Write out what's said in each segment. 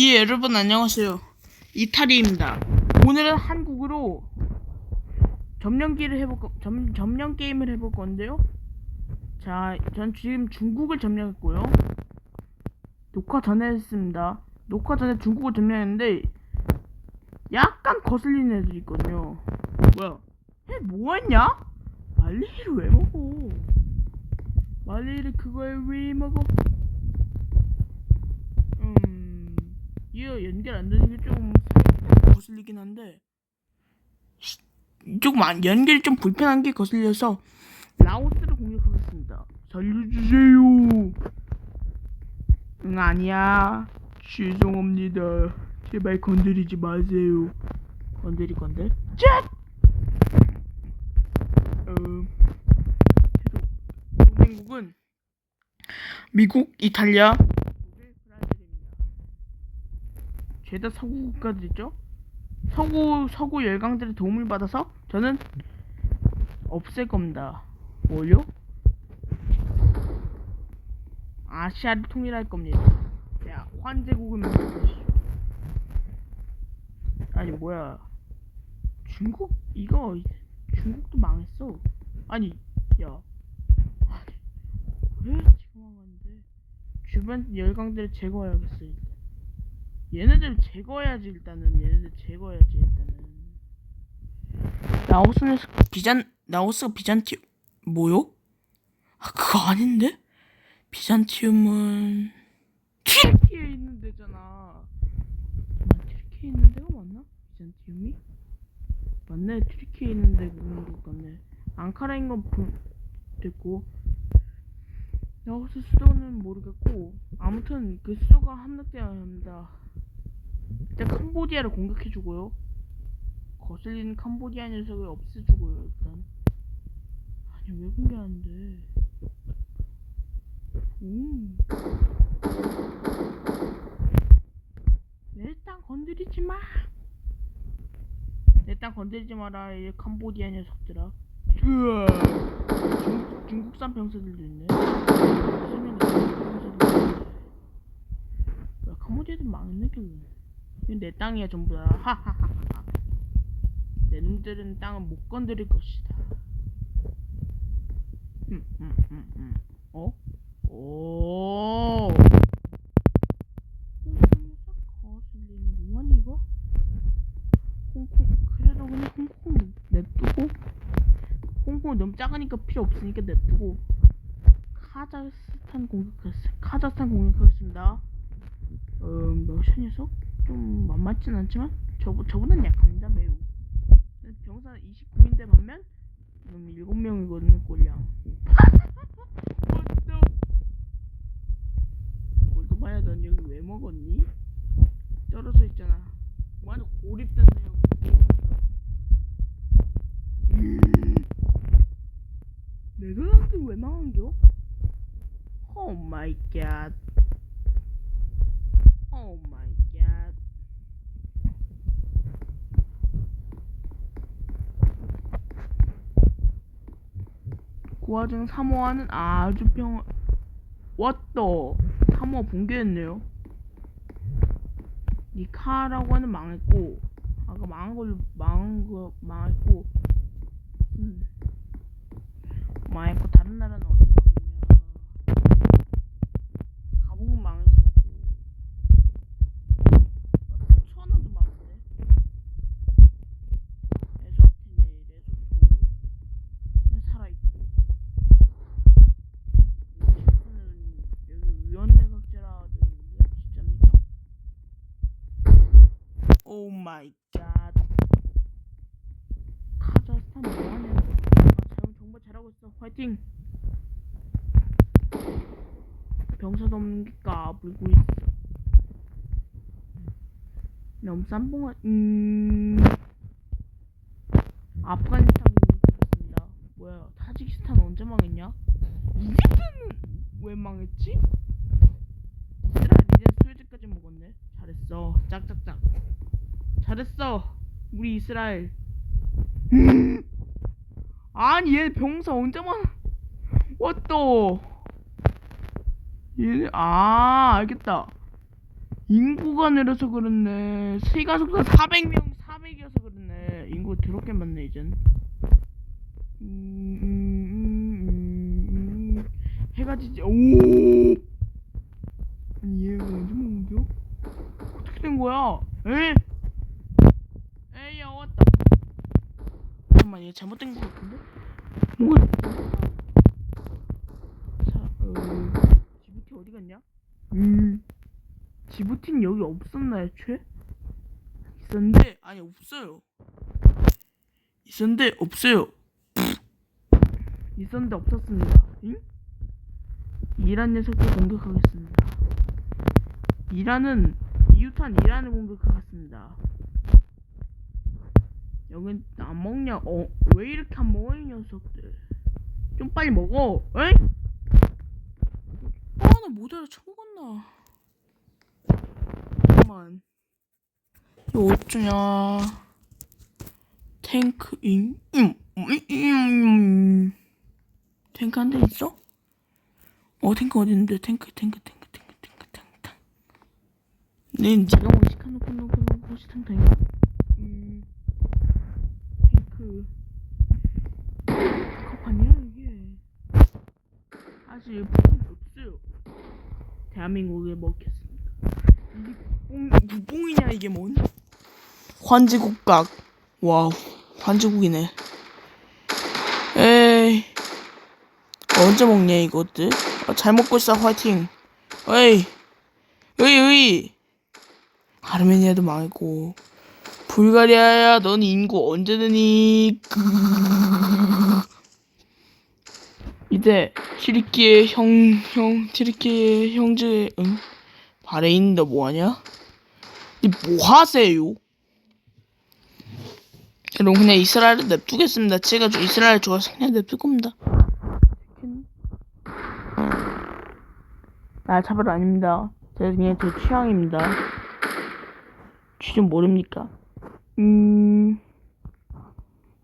예, 여러분 안녕하세요. 이탈리입니다. 오늘은 한국으로 점령기를 해볼 거, 점, 점령 게임을 해볼 건데요. 자, 전 지금 중국을 점령했고요. 녹화 전에 했습니다. 녹화 전에 중국을 점령했는데 약간 거슬리는 애들이 있거든요. 뭐야? 얘 뭐했냐? 말리를 왜 먹어? 말리를 그걸 왜 먹어? 음, 이거 연결 안 되는 게 조금 거슬리긴 한데 시- 조금 안, 연결이 좀 불편한 게 거슬려서 라오스를 공격하겠습니다. 살려주세요. 응 아니야. 죄송합니다. 제발 건드리지 마세요. 건드릴 건데. 짠! 음, 동맹국은 미국, 이탈리아, 독일, 브라질입니다. 죄다 서구 국가들이죠. 서구 서구 열강들의 도움을 받아서 저는 없앨 겁니다. 뭘요? 아시아를 통일할 겁니다. 자, 환제국을 만들어주시오. 아니 뭐야? 중국 이거 중국도 망했어. 아니 야, 왜 지금 망하는데? 주변 열강들을 제거해야겠어. 얘네들 제거해야지 일단은 얘네들 제거해야지 일단은. 라오스는 비잔 라오스가 비잔티 뭐요? 아 그거 아닌데? 비잔티움은 튀르키에 있는 데잖아. 잠깐 튀르키에 있는 데가 맞나? 비잔티움이? 맞네 튀르키에 있는 데가 것 같네. 앙카라인 건 부- 됐고 라오스 수도는 모르겠고 아무튼 그 수도가 함락되어야 합니다. 일단 캄보디아를 공격해주고요. 거슬리는 캄보디아 녀석을 없애주고요 일단. 아니 왜 공개하는데? 음. 일단 건드리지 마. 일단 건드리지 마라 이 캄보디아 녀석들아. 으아. 중국, 중국산 병사들도 있네. 무슨 병사들도 있네. 야, 캄보디아도 망했네 결국. 내 땅이야 전부 다. 하하하하. 내 놈들은 땅을 못 건드릴 것이다. 음, 음, 음, 음. 어? 오. 거슬리는구만 이거. 홍콩 그래도 그냥 홍콩 냅두고 홍콩 너무 작으니까 필요 없으니까 냅두고 카자흐스탄 공격했어. 카자흐스탄 공격하겠습니다. 음, 러시아 녀석 좀 만만치 않지만 저보 저보단 약합니다 매우. 병사 29인데 반면 음, 7명이거든요 꼴량. 골드마야 넌 여기 왜 먹었니? 떨어져 있잖아. 완전 고립됐네요. 음. 내가 여기 왜 망한겨? 오 마이 갓. 오 마이 갓. 그 와중 사모아는 아주 평 왔다 사모아 붕괴했네요 니카라고 하는 망했고 아까 망한 걸로 망한 거 망했고 음. 망했고 다른 나라는 어디 망했냐 가봉은 망했었고 천원도 망했네 에스와티니 레소토는 살아있고 는 여기 위원내각제라 되는데 진짜입니까? 오 마이 갓 카자흐스탄 뭐하냐 아, 잘, 정말 잘하고 있어 화이팅 게 까불고 있어. 너무 쌈봉아 음. 아프가니스탄 공격했습니다. 뭐야 타지키스탄 언제 망했냐? 이집트는 왜 망했지? 이스라엘 이제 스웨즈까지 먹었네. 잘했어. 짝짝짝. 잘했어 우리 이스라엘. 음. 아니 얘 병사 언제 많아 왔또 아 알겠다 인구가 늘어서 그렇네. 세가 속도 400명, 400이어서 그렇네. 인구 더럽게 많네, 이젠. 음, 음, 음, 음, 음. 해가 지지, 오! 아니, 얘가 언제 먹는겨? 어떻게 된 거야? 에? 에이, 야, 왔다. 잠깐만, 얘 잘못된 거 같은데? 뭐가, 자, 어, 지부티 어디 갔냐? 음. 지부티는 여기 없었나 애초에? 있었는데? 아니 없어요. 있었는데 없어요. 있었는데 없었습니다. 응? 이란 녀석들 공격하겠습니다. 이란은 이웃한 이란을 공격하겠습니다. 여긴 안 먹냐? 어 왜 이렇게 안 먹어 이 녀석들? 좀 빨리 먹어 에이? 아나 못 알아쳐먹었 나. 잠깐만. 이거 어쩌냐. 탱크 잉? 음. 탱크 한 대 있어? 어 탱크 어디 있는데? 탱크 탱크 탱크 탱크 탱크 탱크 네뭐 시카 놓고 놓고 놓고 시탕탕이야 음 탱크. 컵 아니야 이게? 사실 부품이 없어요 대한민국에 먹혔습니다. 이게 뽕, 무뽕이냐 이게 뭔? 환지국각. 와우 환지국이네. 에이 언제 먹냐 이것들? 아, 잘 먹고 있어 화이팅. 에이 으이 으이. 아르메니아도 망했고. 불가리아야 넌 인구 언제 되니 이제 티리키의 형형 티리키의 형제 응 바레인 너 뭐하냐? 이 뭐하세요? 여러분 그냥 이스라엘을 냅두겠습니다. 제가 좀 이스라엘 좋아해서 그냥 냅둘 겁니다. 아 차별 아닙니다. 제 그냥 제 취향입니다. 취좀 모릅니까? 음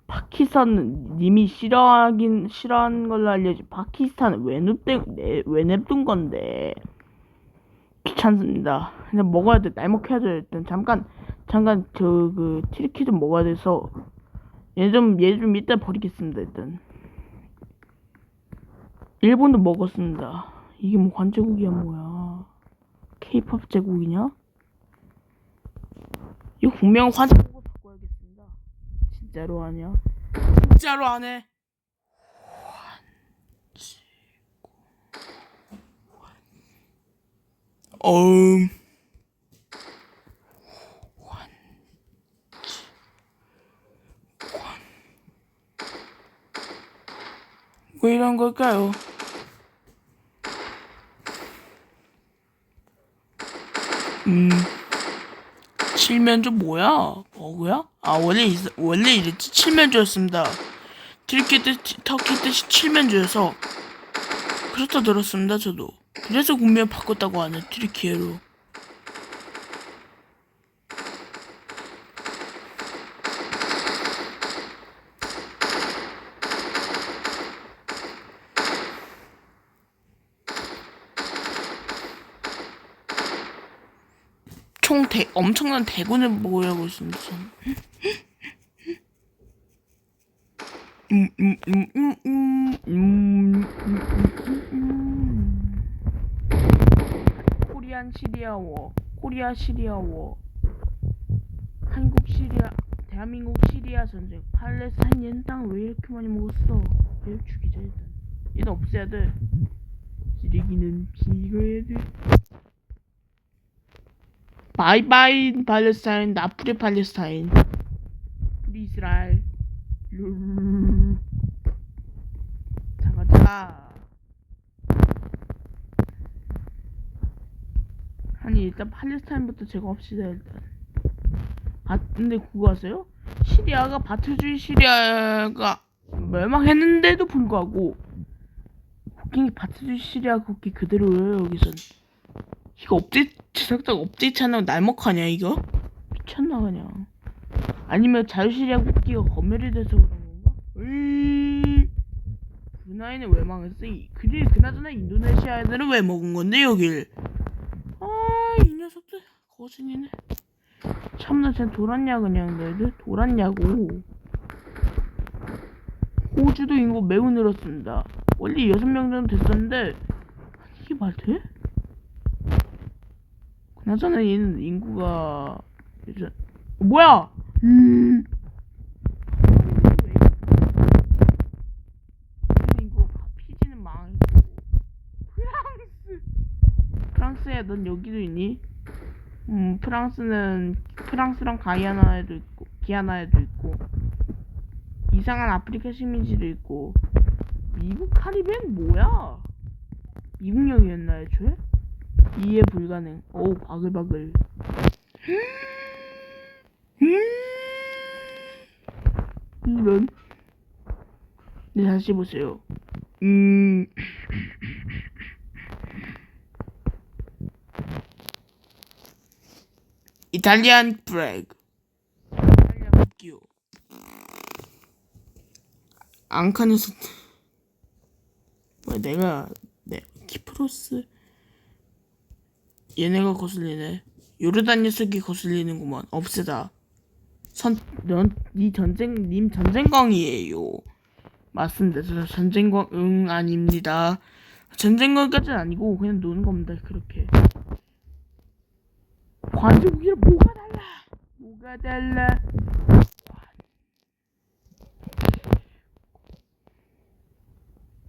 파키스탄은 님이 싫어하긴 싫어하는 걸로 알려지. 파키스탄은 왜 냅둔 왜 냅둔 건데? 귀찮습니다. 그냥 먹어야 돼. 날 먹혀야 돼. 일단 잠깐 잠깐 저그 티리키 좀 먹어야 돼서 얘 좀 얘 좀 이따 버리겠습니다. 일단 일본도 먹었습니다. 이게 뭐 관제국이야 뭐야? 케이팝 제국이냐? 이거 분명 관제국으로 바꿔야겠습니다. 진짜로 하냐? 진짜로 안 해. 어음. 왜 이런 걸까요? 음, 칠면조 뭐야? 버그야? 아 원래 있, 원래 이랬지 칠면조였습니다. 뜻 터키 뜻이 칠면조여서 그렇다 들었습니다 저도. 그래서 국명 바꿨다고 하네 트리키에로. 대, 엄청난 대군을 모으려고 있습니다. 음, 음, 음, 음, 음, 음, 음, 음. 코리안 시리아 워, 코리아 시리아 워, 한국 시리아, 대한민국 시리아 전쟁, 팔레스타인 땅왜 이렇게 많이 먹었어? 얘 죽이자 일단. 얘는 없애야 돼. 쓰레기는 비거야 돼. 바이바이 팔레스타인 나프리 팔레스타인. 프리 이스라엘. 룰 자가 자. 아니 일단 팔레스타인부터 제거합시다 일단. 아 근데 그거 아세요? 시리아가 바트주의 시리아가 멸망했는데도 불구하고 국경이 바트주의 시리아 국기 그대로예요 여기선 이거 업데이트 제작자가 업데이트 하냐고 날먹하냐 이거? 미쳤나 그냥 아니면 자유시리아 국기가 검열이 돼서 그런 건가? 으이 브루나이는 왜 망했어? 이- 그리 그나저나 인도네시아 애들은 왜 먹은 건데 여길? 아이 녀석들 거슬리네. 참나 쟤 돌았냐 그냥 너희들 돌았냐고. 호주도 인구 매우 늘었습니다. 원래 여섯 명 정도 됐었는데 이게 말 돼? 그나저나 얘는 인구가 예전 어, 뭐야? 음. 인구 피지는 망했고 프랑스 프랑스에 넌 여기도 있니? 음 프랑스는 프랑스랑 가이아나에도 있고 기아나에도 있고 이상한 아프리카 식민지도 있고 미국 카리비안 뭐야? 미국령이었나 애초에? 이해 불가능. 어우 바글바글. 이런. 네 다시 보세요. 음. 이탈리안 프레그. 이탈리아 국기요. 앙칸에서 왜 내가 내 키프로스 얘네가 거슬리네. 요르단 녀석이 거슬리는구먼. 없애다. 선 넌 이 전쟁 님 전쟁광이에요. 맞습니다. 저 전쟁광 응 아닙니다. 전쟁광까지는 아니고 그냥 노는 겁니다. 그렇게. 관제국이랑 뭐가 달라? 뭐가 달라?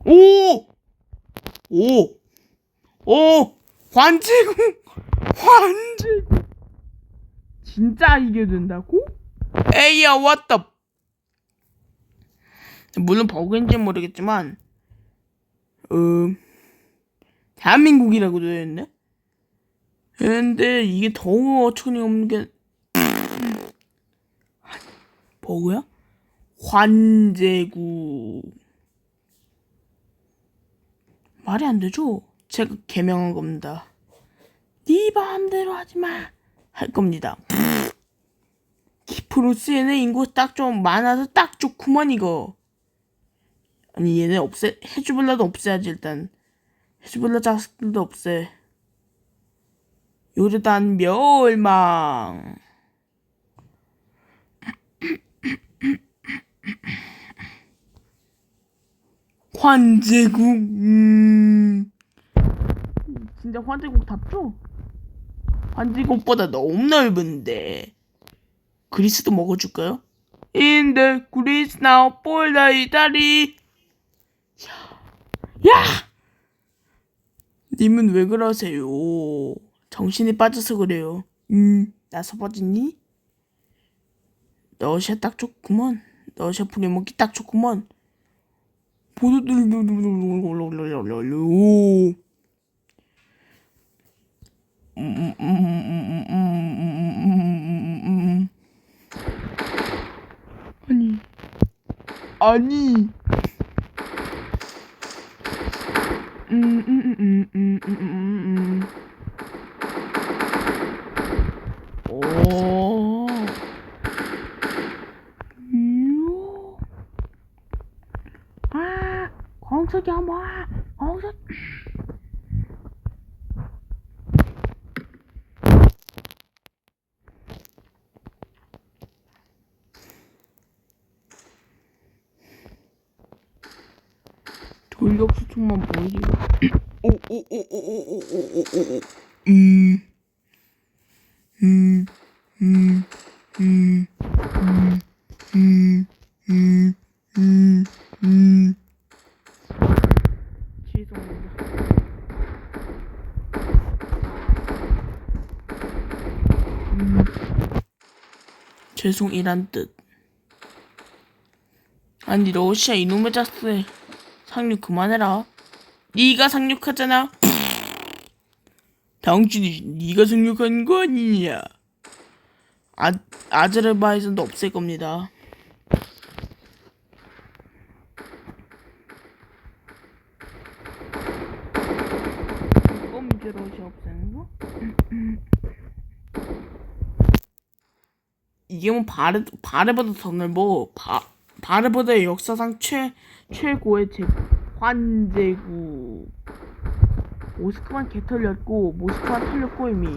오! 오! 오! 관제국! 관제국! 진짜 이게 된다고? 에이야, what the... 물론 버그인지는 모르겠지만, 음, 대한민국이라고 되어 있네? 근데 이게 더 어처구니 없는 게, 버그야? 관제국. 말이 안 되죠? 제가 개명한 겁니다. 네 마음대로 하지 마. 할 겁니다. 키프로스에는 인구 딱 좀 많아서 딱 좋구먼 이거. 아니 얘네 없애 헤즈볼라도 없애야지 일단. 헤즈볼라 자식들도 없애. 요르단 멸망. 환제국 음 진짜 환제국답죠? 환제국보다 너무 넓은데 그리스도 먹어줄까요? In the Greece now 야! 님은 왜 그러세요? 정신이 빠져서 그래요 음 나서 빠졌니? 러시아 딱 좋구먼 러시아 부리먹기 딱 좋구먼 아니 아니 Ani. Ani. Oh. Yo. Ah, 红色小猫啊，红色。 돌격 수총만 보이지. 오오오오오오오오오. 음. 음. 음. 음. 음. 음. 음. 음. 음. 죄송합니다. 음. 죄송이란 뜻. 아니 러시아 이놈의 자스 상륙 그만해라. 네가 상륙하잖아. 당신이 네가 상륙한 거 아니냐? 아 아제르바이잔도 없앨 겁니다. 껌 러시아 없애는 거? 이게 뭐 바레 바레보다 더 넓어. 바 바르보드 역사상 최 최고의 제국 환제국 오스크만 개털렸고 모스크만 털렸고 이미.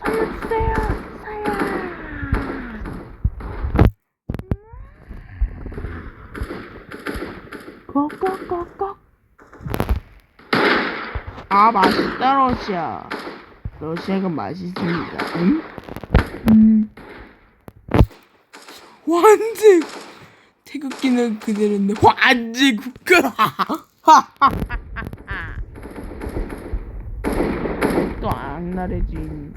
살려주세요! 사야 꺽꺽꺽꺽. 아 맛있다 러시아. 러시아가 맛있습니다. 응? 음. 완전 태극기는 그대로인데 완제 국가. 또 악랄해진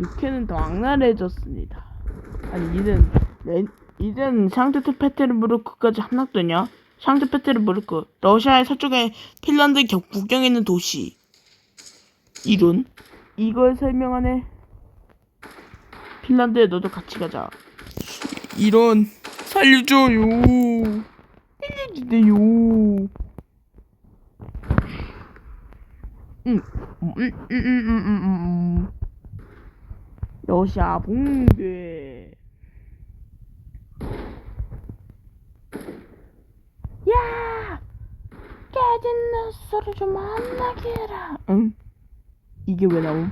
육회는 더 악랄해졌습니다. 아니 이젠 렌, 이젠 상트페테르부르크까지 함락되냐? 상트페테르부르크 러시아의 서쪽에 핀란드 격 국경에 있는 도시. 이론 이걸 설명하네. 핀란드에 너도 같이 가자. 이런 살려줘요. 살려주세요. 음, 음, 음, 음, 음, 음. 러시아 붕괴. 야! 깨진 녀석을 좀 만나게 해라. 응? 이게 왜 나옴?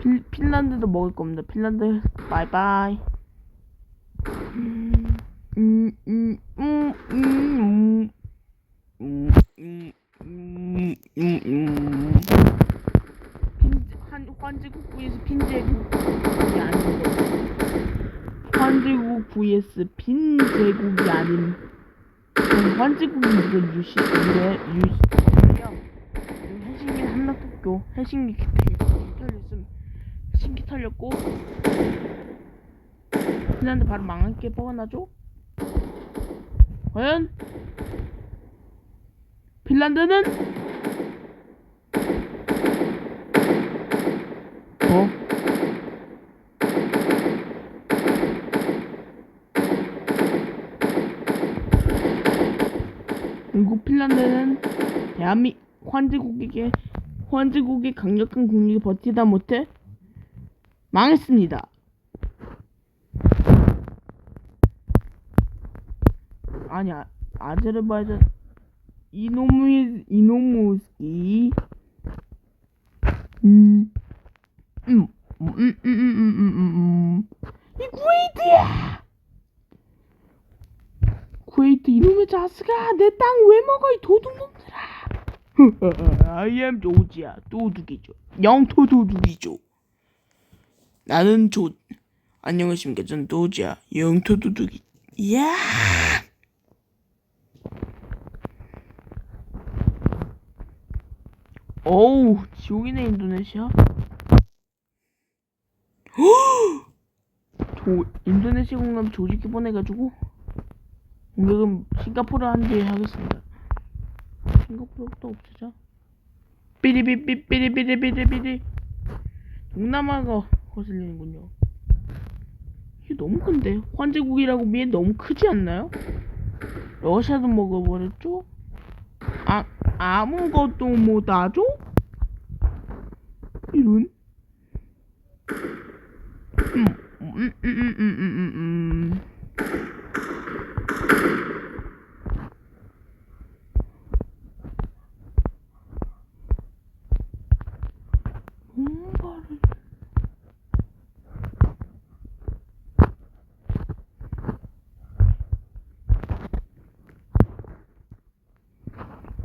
필, 핀란드도 먹을 겁니다. 핀란드 바이바이. 한, 환제국 vs 핀제국 이 아닌 거. 환제국 vs 핀제국이 아닌. 환제국이 이거 유시, 이래, 유시, 해신기 한락도교 해신기 털렸음 해신기 털렸고 핀란드 바로 망할 게 뻔하죠? 과연 핀란드는 어? 그리고 핀란드는 대한민 환제국에게 환제국의 강력한 국력이 버티다 못해 망했습니다. 아니 아, 아제르바이잔 이놈의 이노무스키 음. 음, 음. 음. 음, 음, 음, 음, 음, 음. 이 쿠웨이트야! 쿠웨이트 이놈의 자스가 내 땅 왜 먹어 이 도둑놈들아! I am 조지야 도둑이죠 영토 도둑이죠 나는 조 안녕하십니까 전 도지야 영토 도둑이 야! 어우 지옥이네 인도네시아. 조 인도네시아 공감 조직기 보내가지고 공격은 싱가포르 한 뒤에 하겠습니다. 싱가포르부터 없애자. 삐리삐삐 삐리삐리 삐리삐리. 동남아가 거슬리는군요. 이게 너무 큰데? 환제국이라고 미엔 너무 크지 않나요? 러시아도 먹어버렸죠? 아 아무것도 못하죠? 이런 음, 음, 음, 음, 음, 음, 음, 음. 뭔가를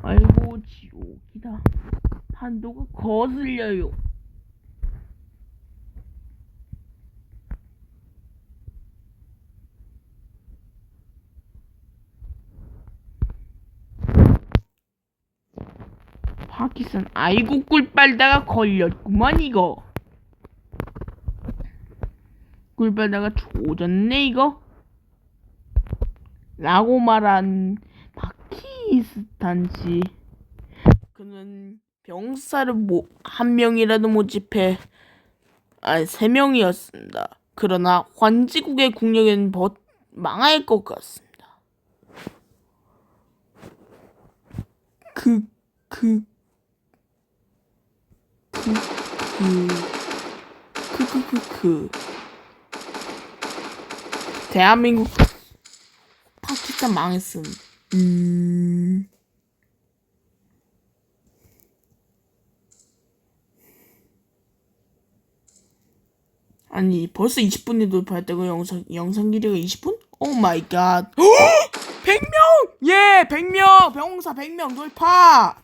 아이고 지옥이다 판도가 거슬려요. 파키스탄 아이고 꿀 빨다가 걸렸구만 이거. 꿀 빨다가 조졌네 이거. 라고 말한 파키스탄 씨. 그는 병사를 모, 한 명이라도 모집해 아니 세 명이었습니다 그러나 환지국의 국력은 버, 망할 것 같습니다 그 그, 그, 그, 그, 그, 그, 그. 대한민국, 파키스탄 망했음. 음. 아니, 벌써 20분이 돌파했다고 영상, 영상 길이가 20분? 오 마이 갓. 100명! 예, 100명! 병사 100명 돌파!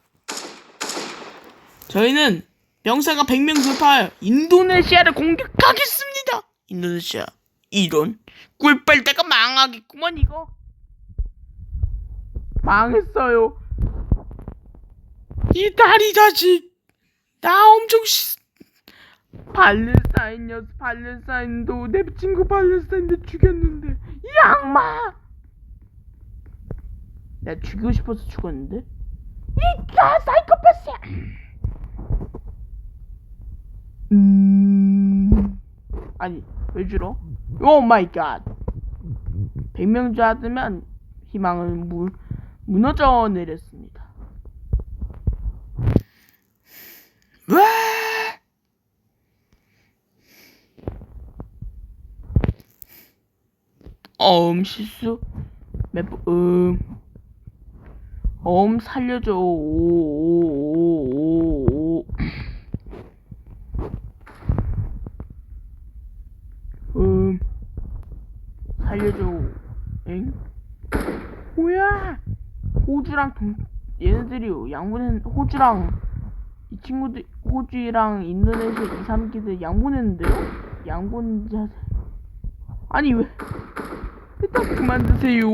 저희는 병사가 100명 돌파 인도네시아를 공격하겠습니다! 인도네시아. 이런 꿀빨대가 망하겠구먼, 이거. 망했어요. 이 다리 자식. 나 엄청 시... 발렌사인 녀석 발렌사인도 내 친구 발렌사인도 죽였는데. 이 악마! 내가 죽이고 싶어서 죽었는데? 이가 사이코패스야 음. 아니 왜 줄어? 오 마이 갓 100명 잡으면 희망은 물 무너져 내렸습니다. 왜 어음 실수? 몇번 음. 어음 살려줘. 오오오오오. 음. 살려줘. 엥? 뭐야? 호주랑 동 얘네들이 양분은 호주랑 이 친구들 호주랑 인도네시아 2, 3기들 양분했는데요? 양분 자세 아니 왜 일단 그만두세요.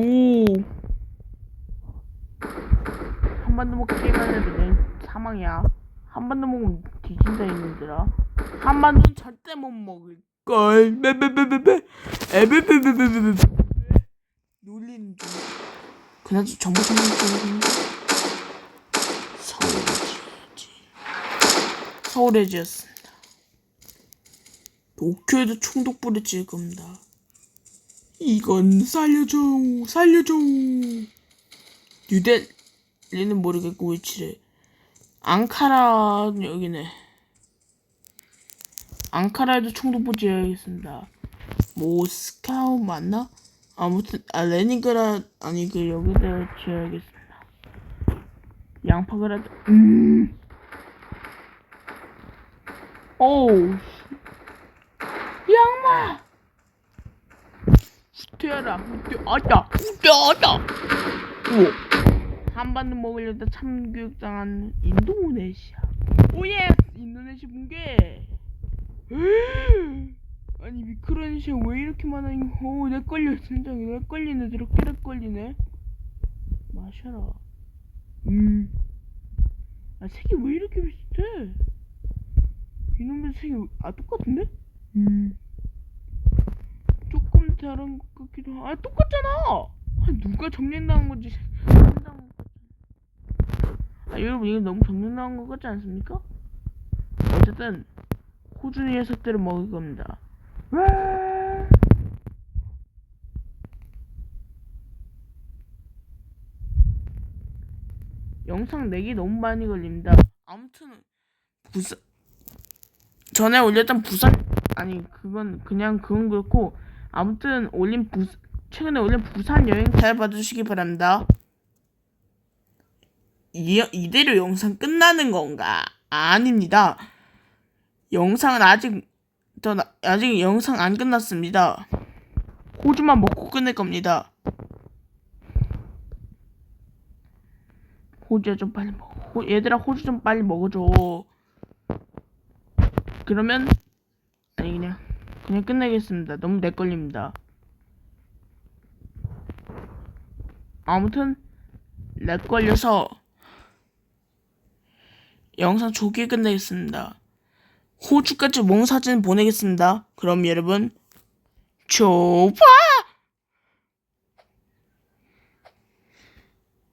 한 번 더 먹고 게임하면 내 사망이야. 한 번 더 먹으면 뒤진다 이놈들아. 한 번 더 절대 못 먹을 걸. 베베베베베. 에베베베베베. 놀리는 중. 그나저 좀 해주는데. 서울의 지지. 서울의 지였습니다. 도쿄에도 총독불을 찔 겁니다. 이건 살려줘 살려줘. 뉴델리는 모르겠고 위치를. 앙카라 여기네. 앙카라에도 총독부 지어야겠습니다. 모스카우 맞나? 아무튼 아 레닌그라 아니 그 여기다 지어야겠습니다. 양파그라드 음. 오우 양마 후퇴하라. 후퇴. 아다 후퇴하다. 우와. 한반도 먹으려다 참교육당한 인도네시아. 오예. 인도네시아 붕괴. 아니 미크로네시아 왜 이렇게 많아? 이거. 어내 걸려. 진짜 내 걸리네. 저렇게 내 걸리네. 마셔라. 음아 색이 왜 이렇게 비슷해? 이놈의 색이 아 똑같은데? 음 다른 것 같기도 하고 아 똑같잖아 아 누가 것 같잖아. 아 여러분 이거 너무 정리당한 것 같지 않습니까? 어쨌든 호주 녀석들을 먹을 겁니다 와! 영상 내기 너무 많이 걸립니다 아무튼 부산 전에 올렸던 부산 아니 그건 그냥 그건 그렇고 아무튼 올린 부 최근에 올린 부산 여행 잘 봐주시기 바랍니다. 이, 이대로 영상 끝나는 건가? 아닙니다. 영상은 아직 저 나- 아직 영상 안 끝났습니다. 호주만 먹고 끝낼 겁니다. 호주야 좀 빨리 먹어. 호- 얘들아 호주 좀 빨리 먹어줘. 그러면 아니 그냥 그냥 끝내겠습니다. 너무 내 걸립니다. 아무튼 렉 걸려서 영상 조기에 끝내겠습니다. 호주까지 몽사진 보내겠습니다. 그럼 여러분 좋아.